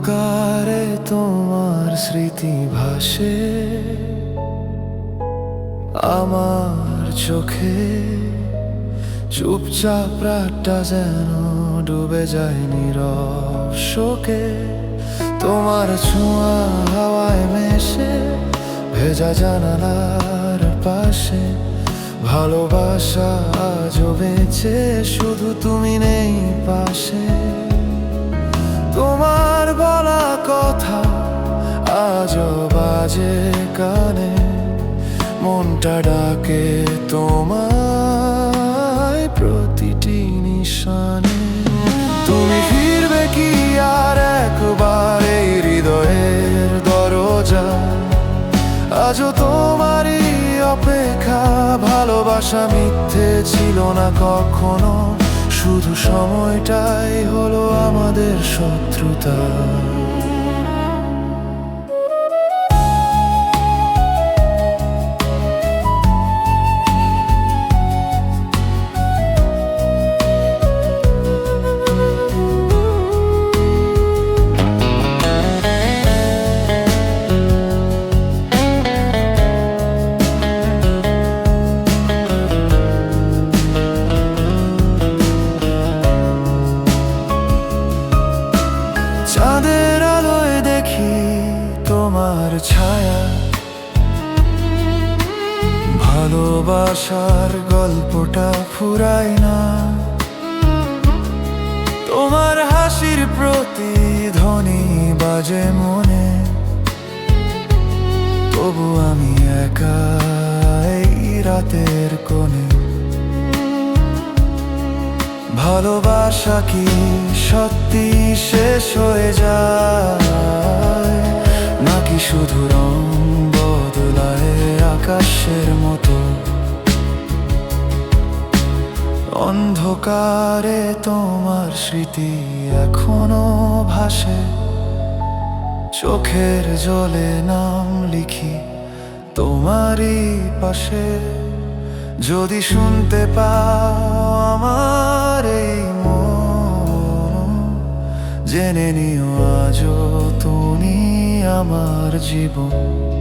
অন্ধকারে তোমার স্মৃতি ভাসে, আমার চোখে চুপচাপ রাতটা যেন ডুবে যায় নীরব শোকে। তোমার ছোঁয়া হাওয়ায় মেশে, ভেজা জানালার পাশে। ভালোবাসা জমেছে শুধু তুমি নেই পাশে। বলা কথা আজও বাজে কানে। মনটা ডাকে তোমায় প্রতিটি নিশানে। তুমি ফিরবে কি আর একবার এই হৃদয়ের দরজা? আজও তোমারই অপেক্ষা, ভালোবাসা মিথ্যে ছিল না কখনো। শুধু সময়টাই হলো আমাদের শত্রুতা। চাঁদের আলোয় দেখি তোমার ছায়া। ভালোবাসার গল্পটা ফুরায় না। তোমার হাসির প্রতি প্রতিধ্বনি বাজে মনে। তবু আমি একা এই ভালোবাসা কি সত্যি শেষ হয়ে যায়? নাকি শুধু রং বদলায় আকাশের মতো? অন্ধকারে তোমার স্মৃতি এখনও ভাসে। চোখের জলে নাম লিখি তোমারই পাশে। যদি শুনতে পাও আমার জেনে নিও আজও তুমি আমার জীবন।